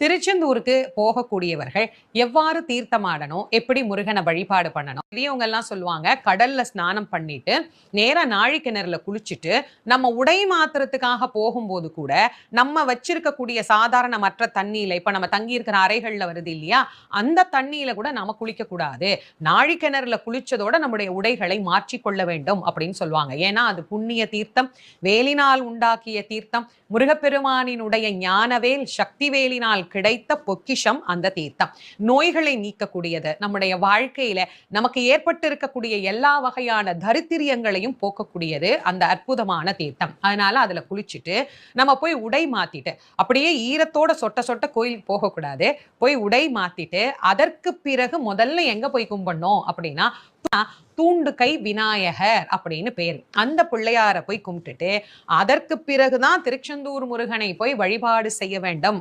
திருச்செந்தூருக்கு போகக்கூடியவர்கள் எவ்வாறு தீர்த்தமாடணும் எப்படி முருகனை வழிபாடு பண்ணணும்? பெரியவங்க எல்லாம் சொல்லுவாங்க கடல்ல ஸ்நானம் பண்ணிட்டு நேரா நாழி கிணறுல குளிச்சுட்டு நம்ம உடை மாத்திரத்துக்காக போகும்போது கூட நம்ம வச்சிருக்கக்கூடிய சாதாரண மற்ற தண்ணியில இப்ப நம்ம தங்கி இருக்கிற அறைகள்ல வருது இல்லையா? அந்த தண்ணியில கூட நாம குளிக்க கூடாது நாழி கிணறுல குளிச்சதோட நம்முடைய உடைகளை மாற்றிக்கொள்ள வேண்டும் அப்படின்னு சொல்லுவாங்க. ஏன்னா அது புண்ணிய தீர்த்தம் வேலினால் உண்டாக்கிய தீர்த்தம் முருகப்பெருமானினுடைய ஞானவேல் சக்திவேலினால் கிடைத்த பொக்கிஷம் அந்த தீர்த்தம். நோய்களை நீக்கக்கூடியது. நம்முடைய வாழ்க்கையில நமக்கு ஏற்பட்டு இருக்கக்கூடிய எல்லா வகையான தரித்திரியங்களையும் போக்கக்கூடியது அந்த அற்புதமான தீர்த்தம். அதனால அதுல குளிச்சுட்டு நம்ம போய் உடை மாத்திட்டு அப்படியே ஈரத்தோட சொட்ட சொட்ட கோயிலுக்கு போகக்கூடாது. போய் உடை மாத்திட்டு அதற்கு பிறகு முதல்ல எங்க போய் கும்பிடணும் அப்படின்னா தூண்டு கை விநாயகர் அப்படின்னு பேர். அந்த பிள்ளையார போய் கும்பிட்டுட்டு அதற்கு பிறகுதான் திருச்செந்தூர் முருகனை போய் வழிபாடு செய்ய வேண்டும்